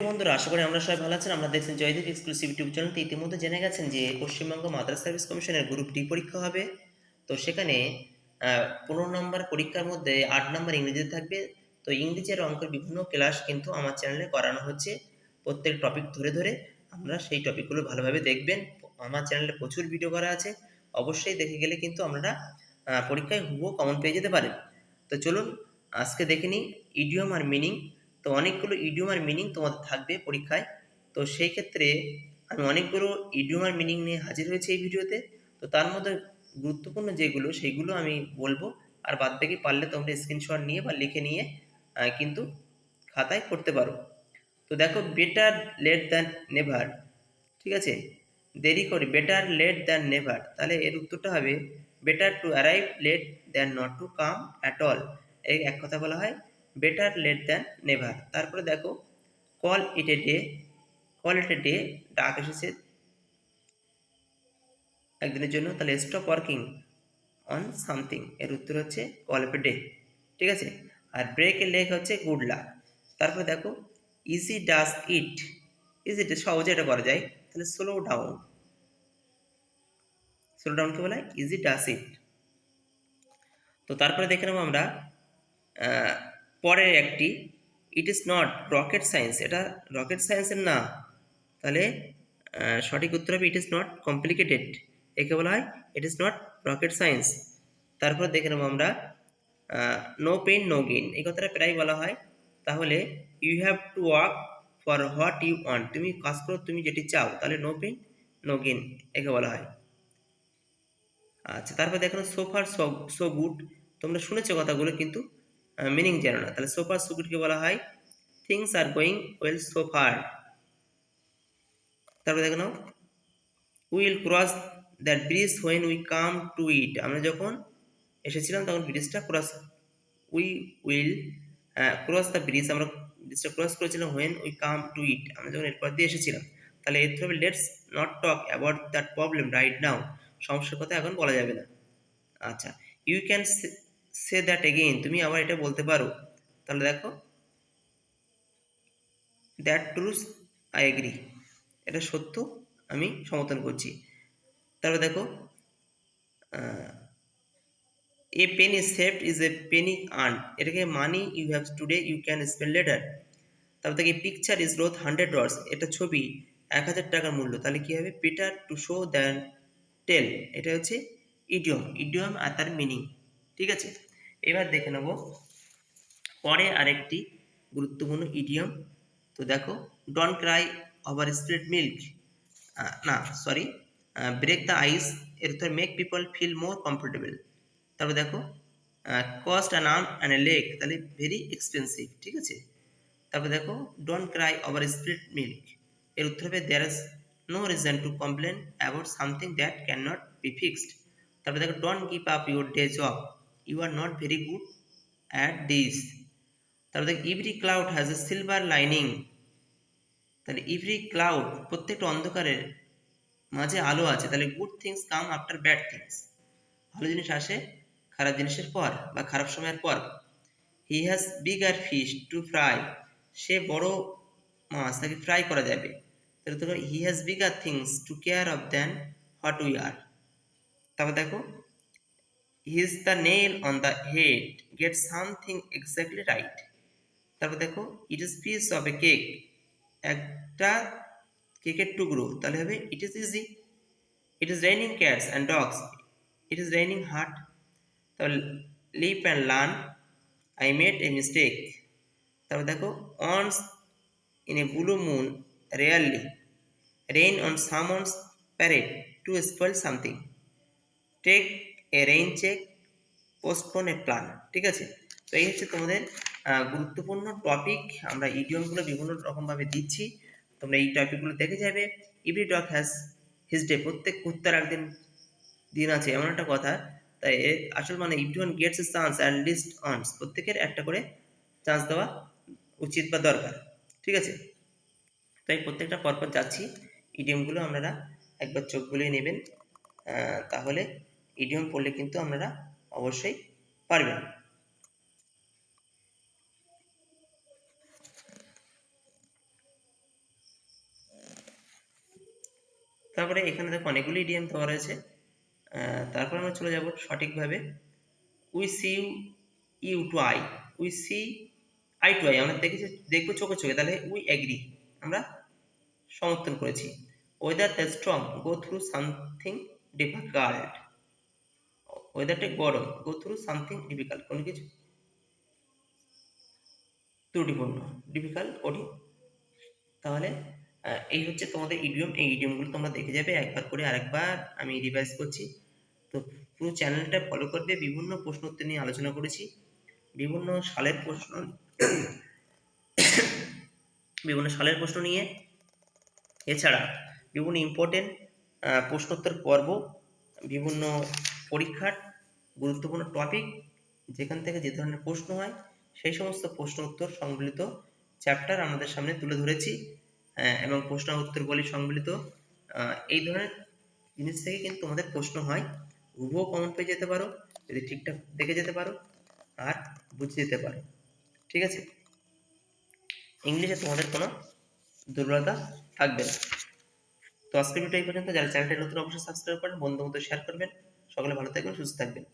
বন্ধুরা, আশা করি আমরা সবাই ভালো আছেন। আমরা দেখছেন জয়দীপ এক্সক্লুসিভ ইউটিউব চ্যানেল তো ইতিমধ্যে জেনে গেছেন যে পশ্চিমবঙ্গ মাদ্রাস সার্ভিস কমিশনের গ্রুপ ডি পরীক্ষা হবে। তো সেখানে পনেরো নম্বর পরীক্ষার মধ্যে আট নম্বর ইংরেজিতে থাকবে। তো ইংরেজি আর অঙ্কের বিভিন্ন ক্লাস কিন্তু আমার চ্যানেলে করানো হচ্ছে। প্রত্যেক টপিক ধরে ধরে আমরা সেই টপিকগুলো ভালোভাবে দেখবেন। আমার চ্যানেলে প্রচুর ভিডিও করা আছে। অবশ্যই দেখে গেলে কিন্তু আপনারা পরীক্ষায় হুবহু কমন পেয়ে যেতে পারেন। তো চলুন, আজকে দেখে নিই ইডিয়ম আর মিনিং তো অনেকগুলো ইডিয়ম আর মিনিং তোমাদের থাকবে পরীক্ষায়। তো সেই ক্ষেত্রে আমি অনেকগুলো ইডিয়ম আর মিনিং নিয়ে হাজির হয়েছি এই ভিডিওতে। তো তার মধ্যে গুরুত্বপূর্ণ যেগুলো, সেইগুলো আমি বলব। আর বাদ বাকি পারলে তোমরা স্ক্রিনশট নিয়ে বা লিখে নিয়ে কিন্তু খাতায় করতে পারো। তো দেখো বেটার লেট দ্যান নেভার ঠিক আছে? দেরি করে বেটার লেট দ্যান নেভার তাহলে এর উত্তরটা হবে better to arrive late than not to come at all এই এক কথা বলা হয়। বেটার লেট দ্যান নেভার তারপরে দেখো call it a day call it a day ডাক এসেছে একদিনের জন্য, তাহলে স্টপ ওয়ার্কিং অন সামথিং এর উত্তর হচ্ছে কল ইট এ ডে ঠিক আছে? আর ব্রেক এর লেখ হচ্ছে গুড লাক তারপরে দেখো ইজি ডাস ইট ইজি সহজে এটা করা যায়, তাহলে স্লো ডাউন স্লো ডাউনকে বলা? ইজি ডাস ইট তো তারপরে দেখে নেব আমরা পরের একটি it is not rocket science এটা রকেট সায়েন্সের না। তাহলে সঠিক উত্তর হবে ইট ইজ নট কমপ্লিকেটেড একে বলা হয় it is not rocket science তারপরে দেখে নেব আমরা নো পেইন নো গেইন এই কথাটা প্রায় বলা হয়। তাহলে you have to work for what you want তুমি কাজ করো, তুমি যেটি চাও, তাহলে নো পেইন নো গেইন একে বলা হয়। আচ্ছা তারপর দেখো সোফার সো গুড তোমরা শুনেছো কথাগুলো, কিন্তু মিনিং জানো না। তাহলে সোফার সো গুডকে বলা হয় things are going well so far তারপর দেখো নাও। Will cross that bridge when we come to it আমরা যখন এসেছিলাম, তখন ব্রিজটা cross we will cross the bridge আমরা ব্রিজটা ক্রস করেছিলাম when we come to it আমরা যখন এরপর দিয়ে এসেছিলাম, তাহলে এর হবে let's not talk about that problem right now সমস্যার কথা এখন বলা যাবে না। আচ্ছা you can say that again তুমি আবার এটা বলতে পারো। তাহলে দেখো। দ্যাট ট্রুস আই এগ্রি এটা সত্য, আমি সমর্থন করছি। তারপরে দেখো a penny saved is a pen penny earned এটাকে money you have today you can spend later তারপর দেখি picture is worth hundred dollars এটা ছবি এক হাজার টাকার মূল্য। তাহলে কী হবে? Better to show than tell এটা হচ্ছে ইডিয়ম ইডিয়ম আর তার মিনিং ঠিক আছে? এবার দেখে নেব। পরে আরেকটি গুরুত্বপূর্ণ ইডিয়ম তো দেখো don't cry over spilt milk না সরি ব্রেক দ্য আইস এর উত্তর make people feel more comfortable তারপর দেখো cost an arm and a leg তাহলে ভেরি এক্সপেন্সিভ ঠিক আছে? তারপর দেখো don't cry over split milk এর উত্তর হবে there is no reason to complain about something that can not be fixed তারপর দেখো don't give up your day job you are not very good at this তারপর দেখো every cloud has a silver lining তাহলে every cloud প্রত্যেকটা অন্ধকারের মাঝে আলো আছে। তাহলে good things come after bad things ভালো জিনিস আসে খারাপ জিনিসের পর বা খারাপ সময়ের পর। He has bigger fish to fry সে বড় মাছ তাকে ফ্রাই করা যাবে। তাহলে দেখো he has bigger things to care of than what we are তারপর দেখো hits the nail on the head get something exactly right তারপর দেখো it is piece of a cake একটা কেকের টুকরো। তাহলে হবে it is easy it is raining cats and dogs it is raining hard তাহলে live and learn I made a mistake তারপর দেখো once in a blue moon rarely rain on someone's parade to spoil something take a rain check postpone a plan ঠিক আছে? তো এই হচ্ছে তোমাদের গুরুত্বপূর্ণ টপিক আমরা ইডিয়মগুলো বিভিন্ন রকমভাবে দিচ্ছি। তোমরা এই টপিকগুলো দেখে যাবে। Every dog has his day প্রত্যেক কুত্তার একদিন, দিন আছে, এমন একটা কথা। তাই আসল মানে if one gets a chance at least once প্রত্যেকের একটা করে চান্স দেওয়া উচিত বা দরকার, ঠিক আছে? তাই প্রত্যেকটা পরপর যাচ্ছি। ইডিয়মগুলো আপনারা একবার চোখ বুলিয়ে নেবেন। তাহলে ইডিয়ম পড়লে কিন্তু আপনারা অবশ্যই পারবেন। তারপরে এখানে দেখো অনেকগুলি ইডিয়ম দেওয়া রয়েছে। তারপরে আমরা চলে যাব সঠিকভাবে। We see you to eye we see eye to eye আমরা দেখেছি, দেখব চোখে চোখে। তাহলে উই অ্যাগ্রি আমরা সমর্থন করেছি। Weather the storm go through something difficult ওয়েদারটা গরম গো থ্রু সামথিং ডিফিকাল্ট কোনো কিছু। ত্রুটিপূর্ণ ডিফিকাল্ট কঠিন। তাহলে এই হচ্ছে তোমাদের ইডিয়ম এই ইডিয়মগুলো তোমরা দেখে যাবে, একবার করে আরেকবার আমি রিভাইজ করছি। তো পুরো চ্যানেলটা ফলো করবে, বিভিন্ন প্রশ্ন উত্তর নিয়ে আলোচনা করেছি, বিভিন্ন সালের প্রশ্ন, বিভিন্ন সালের প্রশ্ন নিয়ে। এছাড়া বিভিন্ন ইম্পর্টেন্ট প্রশ্নোত্তর পর্ব, বিভিন্ন পরীক্ষার গুরুত্বপূর্ণ টপিক যেখান থেকে যে ধরনের প্রশ্ন হয়, সেই সমস্ত প্রশ্ন উত্তর সংবলিত চ্যাপ্টার আমাদের সামনে তুলে ধরেছি। এবং প্রশ্ন উত্তরগুলি সংবলিত এই ধরনের জিনিস থেকে কিন্তু তোমাদের প্রশ্ন হয়। হুবহু কমন পেয়ে যেতে পারো, যদি ঠিকঠাক দেখে যেতে পারো, আর বুঝে যেতে পারো। ঠিক আছে? ইংলিশে তোমাদের কোনো দুর্বলতা থাকবে না। তো আজকের ভিডিও এই পর্যন্ত। যারা চ্যানেলটা নতুন, অবশ্যই সাবস্ক্রাইব করেন বন্ধু মতো শেয়ার করবেন। সকলে ভালো থাকবেন, সুস্থ থাকবেন।